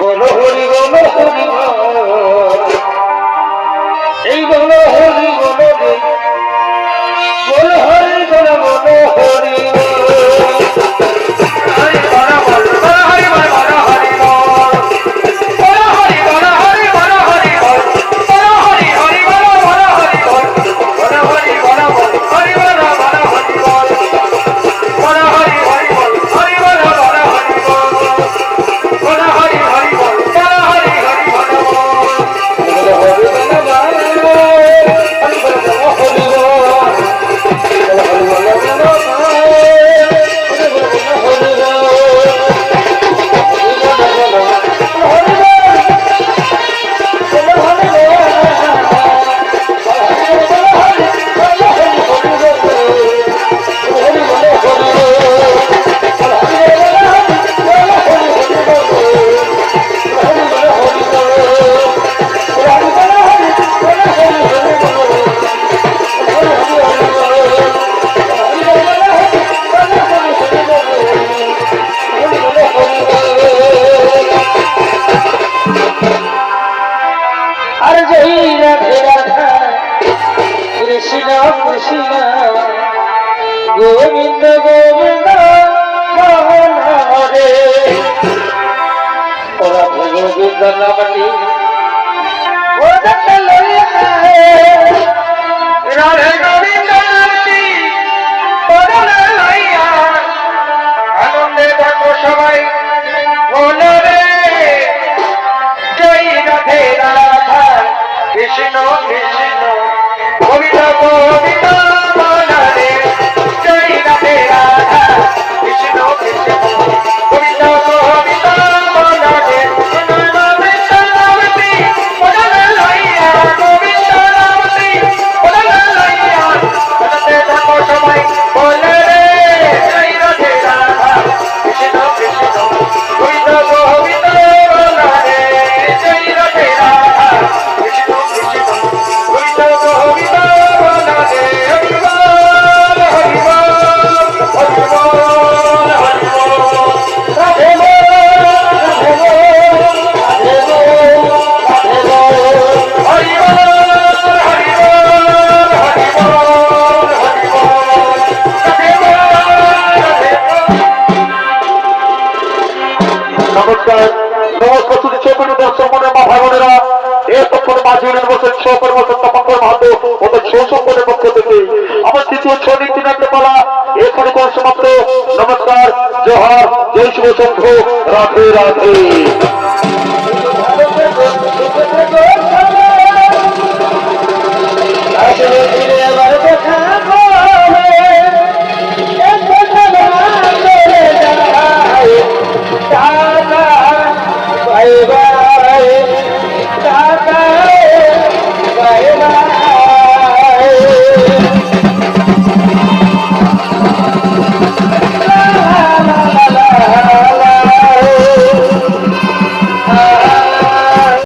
বলো হরি বলো হরি এই বলো হরি বলো গোবিন্দ গোবিন্দ হরে ওরা গোবিন্দ নামটি ও দত্ত লইয়া রাধে গোবিন্দ নামটি লইয়া আনন্দে থাকো সবাই। বলো রে, জয় রাধে রাধা। কৃষ্ণ কৃষ্ণ গোবিন্দ। মনে মা ভাগনেরা এ তখন মাঝি বছর ছ কর্মসর তপঙ্কর মাহাতো ওদের সৌসম্পনের পক্ষ থেকে। আমার তৃতীয় ছ নীতি পালা এখানে কোন সমাপ্ত নমস্কার, জোহার, জয় শুভ সংঘ রাধে রাধে।